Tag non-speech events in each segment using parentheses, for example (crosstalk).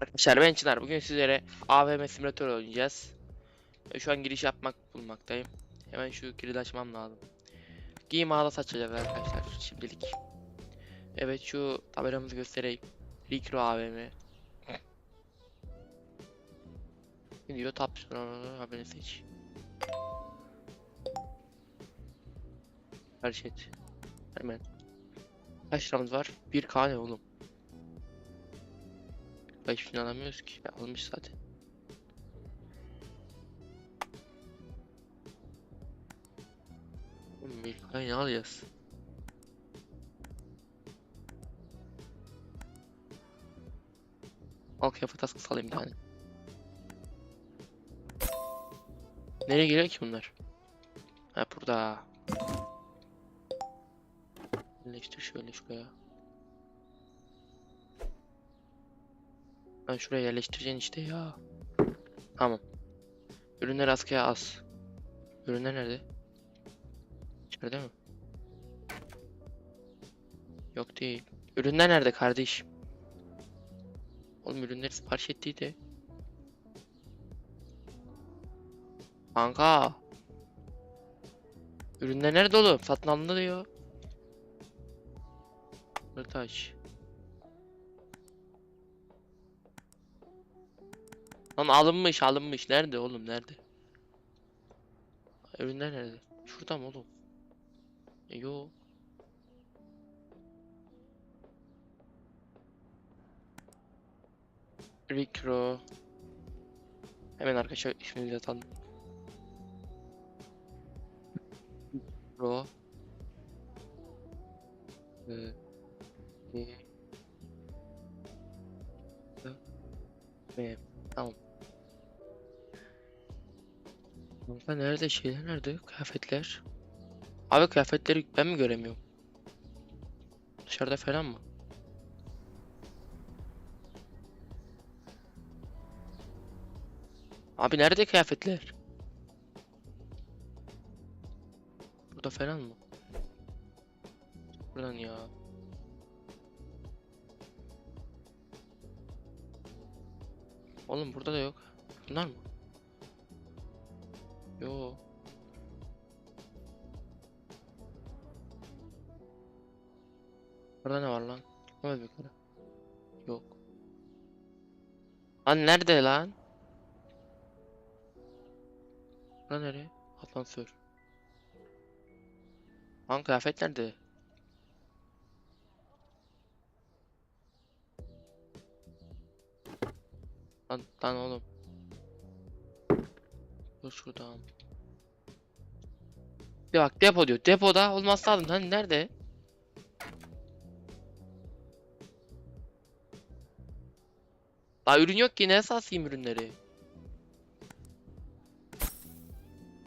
Arkadaşlar ben Çınar. Bugün sizlere AVM simülatör oynayacağız. E, Şu an giriş yapmak bulmaktayım. Hemen şu kilidi açmam lazım. Giyim ağda açacağız arkadaşlar şimdilik. Evet şu tabelamızı göstereyim. Rikro AVM. Diyor? Tap haberini seç. Her şey. Hemen. Kaç liramız var? 1K ne oğlum? Hiçbir şey alamıyoruz ki. Ya, almış zaten. Ne alacağız? Al kıyafet askısı alayım bir tane. Nereye geliyor ki bunlar? Ha burada. Birleştir şöyle şuraya. Ben şuraya yerleştireceksin işte ya. Tamam. Ürünler askıya az. Ürünler nerede? İçeride mi? Yok değil. Ürünler nerede kardeşim? Oğlum ürünleri sipariş ettiydi. Kanka. Ürünler nerede oğlum? Satın alındı diyor. Rötaş. Lan alınmış alınmış. Nerede oğlum nerede? Ürünler nerede? Şurada mı oğlum? E, yo. Rikro. Hemen arkadaşlar ismini yazalım. Rikro. Ee, e, e, Tamam. Kanka nerede şeyler nerede? Kıyafetler. Abi kıyafetleri ben mi göremiyorum? Dışarıda falan mı? Abi nerede kıyafetler? Burada falan mı? Buradan ya. Oğlum burada da yok. Bunlar mı? Yo. Burada ne var lan? Çıkamadı yukarı. Yok. Lan nerede lan? Lan nereye? Asansör. Lan kıyafet nerede? Lan, lan oğlum. Dur şuradan. Bir bak depo diyor. Depoda olmazsa lazım. Hani nerede? Daha ürün yok ki ne satayım ürünleri?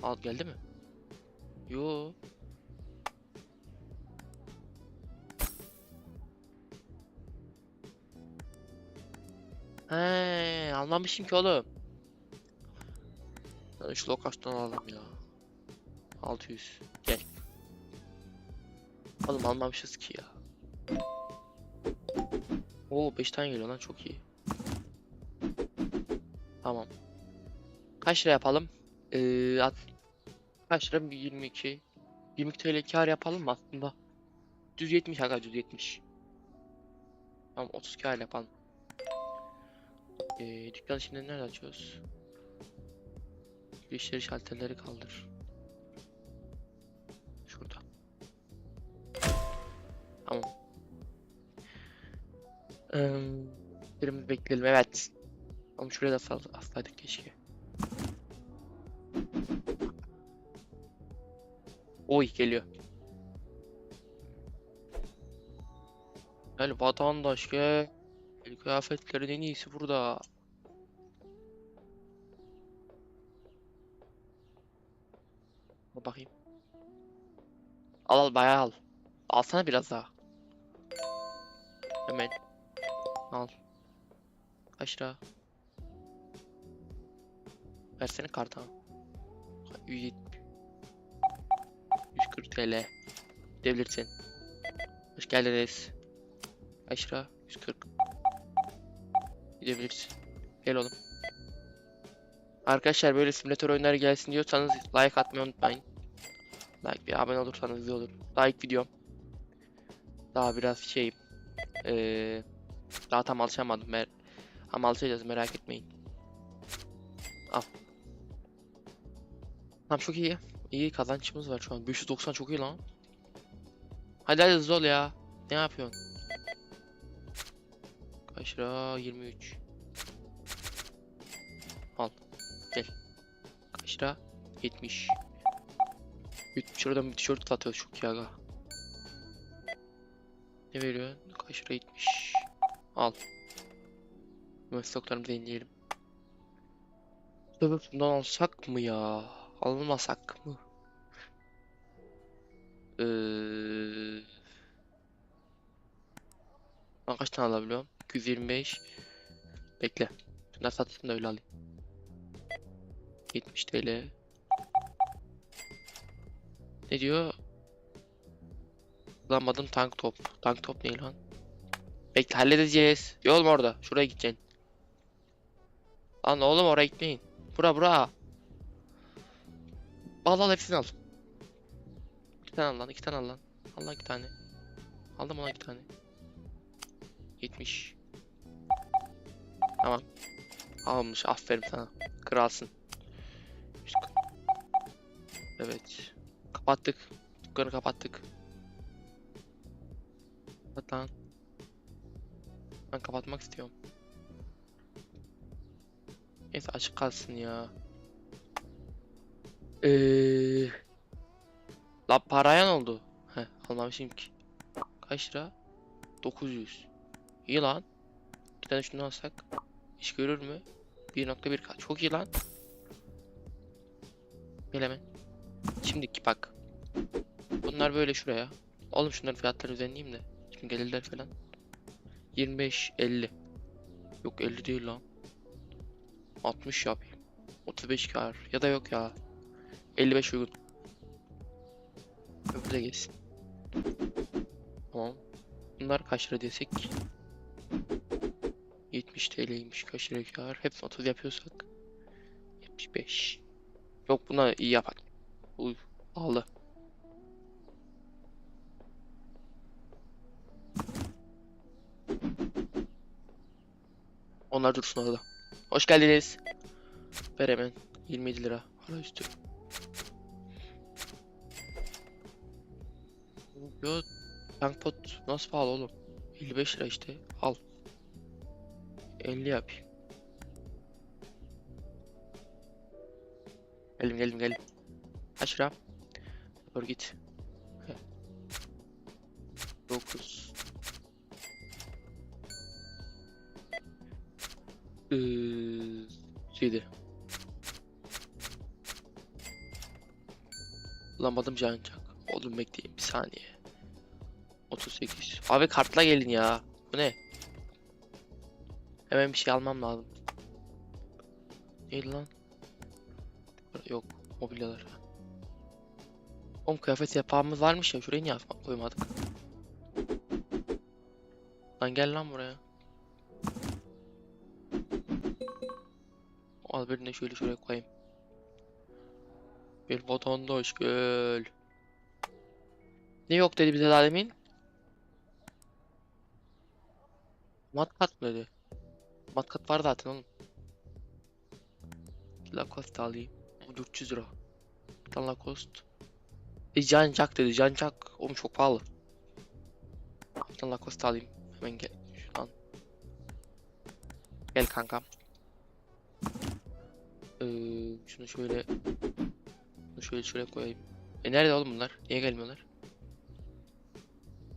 Al geldi mi? Yo. He, anlamışım ki oğlum. Ben şu lokasyonu alalım ya. 600. Gel. Oğlum almamışız ki ya. Oo 5 tane geliyor lan çok iyi. Tamam. Kaç lira yapalım? Ee, at, kaç lira? 22. 22 TL kar yapalım mı aslında? Düz 70 aga düz 70. Tamam 30 kar yapalım. Ee, dükkanı şimdi nerede açıyoruz? Girişleri şalterleri kaldır. Şurada. Tamam. Ee, birimiz bekleyelim evet. Ama şuraya da sal aslaydık keşke. Oy geliyor. Gel vatandaş gel. El kıyafetlerin en iyisi burada. Al bakayım. Al al bayağı al. Alsana biraz daha. Hemen. Al. Lira? Versene kartı. 140 TL. Gidebilirsin. Hoş geldiniz. Lira? 140. Gidebilirsin. Gel oğlum. Arkadaşlar böyle simülatör oyunları gelsin diyorsanız like atmayı unutmayın. Like bir abone olursanız iyi olur. Like videom. Daha biraz şey eee daha tam alışamadım mer ama alışacağız merak etmeyin. Al. Tamam çok iyi. İyi kazançımız var şu an. 590 çok iyi lan. Hadi hadi ol ya. Ne yapıyorsun? Kaç lira? 23. Al. Gel. Kaç lira? 70. 70 liradan bir tişört satıyoruz çok aga. Ne veriyor? Kaç lira? 70. Al. Hemen stoklarımızı yenileyelim. Tabii bundan alsak mı ya? Almasak mı? Ee... Ben kaç tane alabiliyorum? 225. Bekle. Şunları satayım da öyle alayım. 70 TL. Ne diyor? Kullanmadım tank top. Tank top ne lan? Bekle halledeceğiz. Yol mu orada? Şuraya gideceksin. Lan oğlum oraya gitmeyin. Bura bura. Al al hepsini al. İki tane al lan, iki tane al lan. Al lan iki tane. Aldım ona iki tane. 70. Tamam. Almış, aferin sana. Kralsın. Evet. Kapattık. Dükkanı kapattık. Kapat lan. Ben kapatmak istiyorum. Neyse açık kalsın ya. Eee... La paraya ne oldu? Heh almamışım ki. Kaç lira? 900. İyi lan. Bir tane şunu alsak. İş görür mü? 1.1k. Çok iyi lan. Gel hemen. Şimdiki bak. Bunlar böyle şuraya. Oğlum şunların fiyatlarını düzenleyeyim de. Şimdi gelirler falan. 25, 50. Yok 50 değil lan. 60 yapayım. 35 kar. Ya da yok ya. 55 uygun. Öbürü de geçsin. Tamam. Bunlar kaç lira desek? 70 TL'ymiş kaç lira kar. Hepsini 30 yapıyorsak. 75. Yok buna iyi yapar. Uy, pahalı. Onlar dursun orada. Hoş geldiniz. Ver hemen. 27 lira. Para üstü. Yo, tank pot nasıl pahalı oğlum? 55 lira işte. Al. 50 yapayım. Gelin gelin gelin. Kaç lira? Dur git. 9 Ee, 7 Bulamadım cancak. Oğlum bekleyin bir saniye. 38. Abi kartla gelin ya. Bu ne? Hemen bir şey almam lazım. Neydi lan? Yok. Mobilyalar. Oğlum kıyafet yapağımız varmış ya. Şuraya niye koymadık? Lan gel lan buraya. Al birini şöyle şuraya koyayım. Gel vatandaş gel. Ne yok dedi bize daha demin? Matkat mı dedi? Matkat var zaten oğlum. Lacoste alayım. O 400 lira. Bir tane Lacoste. E Cancak dedi. Cancak. Oğlum çok pahalı. Bir tane Lacoste alayım. Hemen gel. Şuradan. Gel kankam. Ee, şunu şöyle Şunu şöyle şuraya koyayım. E nerede oğlum bunlar? Niye gelmiyorlar?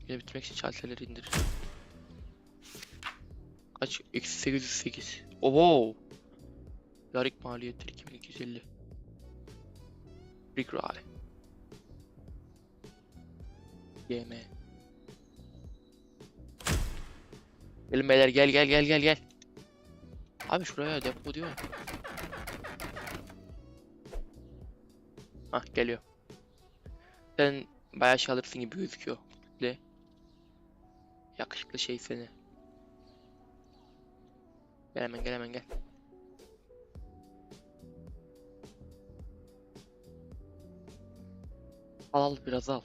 Yine bitirmek için şalterleri indir. Kaç? Eksi 808. Oho! Yarik maliyetleri 2250. Rick Ray. YM. Gelin beyler gel gel gel gel gel. Abi şuraya depo diyor. Hah geliyor. Sen bayağı şey alırsın gibi gözüküyor. Le. Yakışıklı şey seni. Gel hemen gel hemen gel. Al al biraz al.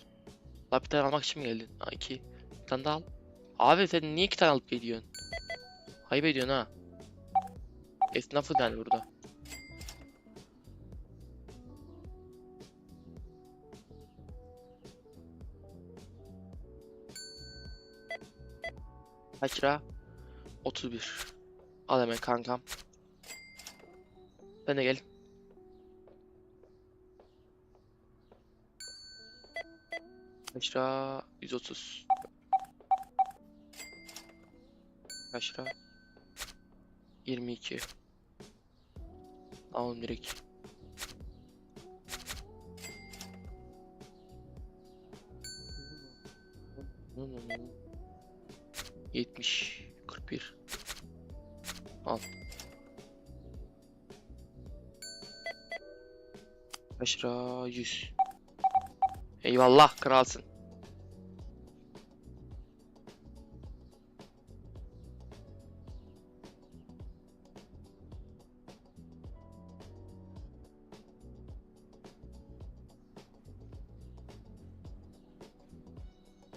La bir tane almak için mi geldin? Ha iki. Bir tane daha al. Abi sen niye iki tane alıp gidiyorsun? Ayıp ediyorsun ha. Esnafı yani burada. Kaç lira? 31. Al hemen kankam. Ben de gel. Kaç lira? 130. Kaç lira? 22. Alın direkt. No, no, no. 70 41 Al. Kaç lira? 100. Eyvallah kralsın.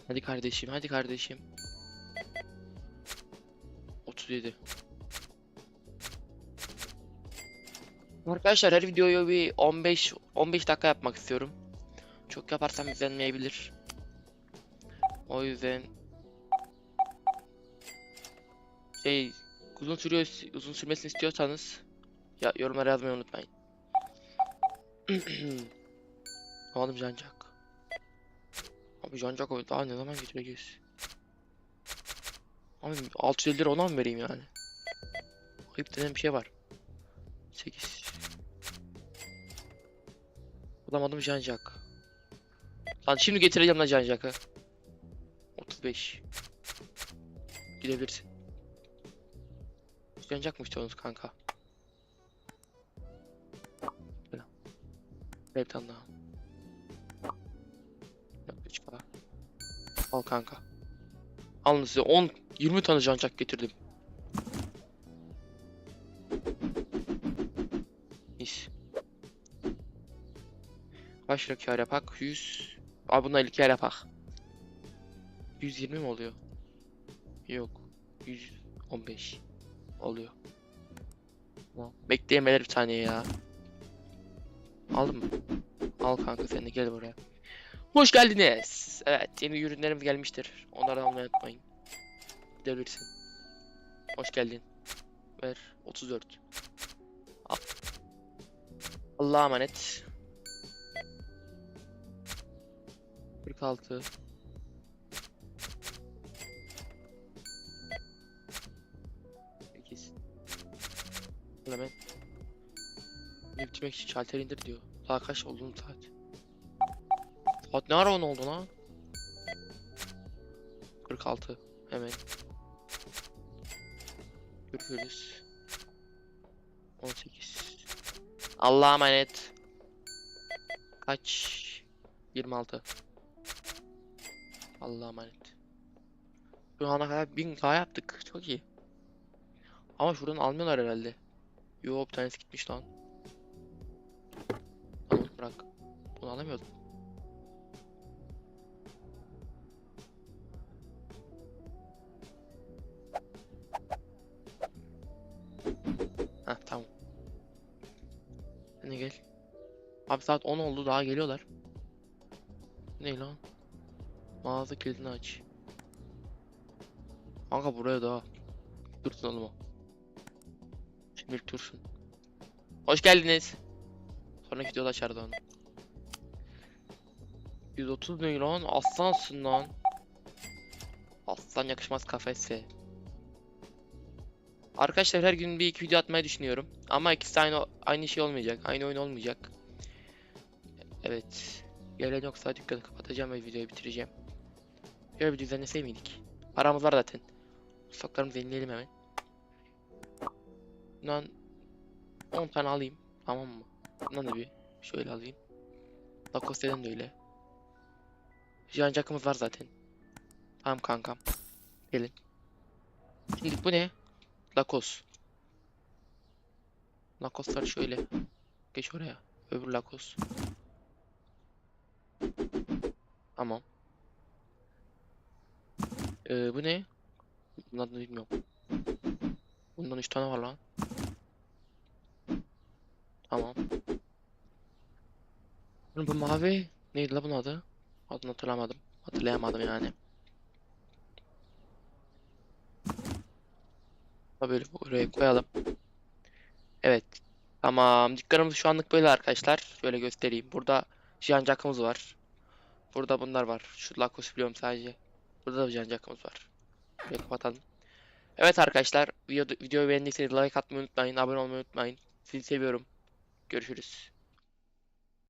Hadi kardeşim, hadi kardeşim. 37. Arkadaşlar her videoyu bir 15 15 dakika yapmak istiyorum. Çok yaparsam izlenmeyebilir. O yüzden şey uzun sürüyor uzun sürmesini istiyorsanız ya yorumlara yazmayı unutmayın. (clears throat) Oğlum Cancak. Abi Cancak o daha ne zaman getireceğiz? Abi 650 lira ona mı vereyim yani? Ayıp denen bir şey var. 8 Bulamadım Cancak. Lan şimdi getireceğim lan Cancak'ı. 35 Gidebilirsin. Cancak mı istiyorsunuz kanka? Böyle. Bir tane daha. Yok, üç kadar. Al kanka. Alın size 10 20 tane cancak getirdim. Mis. Kaç kâr yapak? 100. Abi bundan 50 kâr yapak. 120 mi oluyor? Yok. 115 oluyor. Bekleyemeler bir tane ya. Aldın mı? Al kanka sen de gel buraya. Hoş geldiniz. Evet yeni ürünlerim gelmiştir. Onları almayı unutmayın. Gidebilirsin. Hoş geldin. Ver 34. Al. Allah'a emanet. 46. Sekiz. Hemen. Ne bitirmek için şalter indir diyor. Daha kaç oldu saat? Saat ne ara on oldu lan? 46. Hemen. Görüşürüz. 18. Allah'a emanet. Kaç? 26. Allah'a emanet. Şu ana kadar 1000k yaptık. Çok iyi. Ama şuradan almıyorlar herhalde. Yo bir tanesi gitmiş lan. Tamam bırak. Bunu alamıyordum. Gel. Abi saat 10 oldu daha geliyorlar. Ne lan? Mağaza kilidini aç. Kanka buraya daha. Dursun oğlum o. Şimdilik dursun. Hoş geldiniz. Sonraki videoda açardı onu. 130 ne lan? Aslansın lan. Aslan yakışmaz kafese. Arkadaşlar her gün bir iki video atmayı düşünüyorum. Ama ikisi aynı aynı şey olmayacak. Aynı oyun olmayacak. Evet. Gelen yoksa dükkanı kapatacağım ve videoyu bitireceğim. Şöyle bir düzenlese miydik? Paramız var zaten. Stoklarımızı yenileyelim hemen. Bundan 10 tane alayım. Tamam mı? Bundan da bir şöyle alayım. Lacoste'den de öyle. Jancakımız var zaten. Tamam kankam. Gelin. Şimdi bu ne? Lacoste. Lakoslar şöyle. Geç oraya. Öbür Lakos. Tamam. Ee, bu ne? Bunun adını bilmiyorum. Bundan 3 tane var lan. Tamam. Bu mavi neydi la bunun adı? Adını hatırlamadım. Hatırlayamadım yani. Böyle buraya koyalım. Evet. Tamam. Dükkanımız şu anlık böyle arkadaşlar. Şöyle göstereyim. Burada jancakımız var. Burada bunlar var. Şu Lakos biliyorum sadece. Burada da jancakımız var. Şöyle kapatalım. Evet arkadaşlar. Video, videoyu beğendiyseniz like atmayı unutmayın. Abone olmayı unutmayın. Sizi seviyorum. Görüşürüz.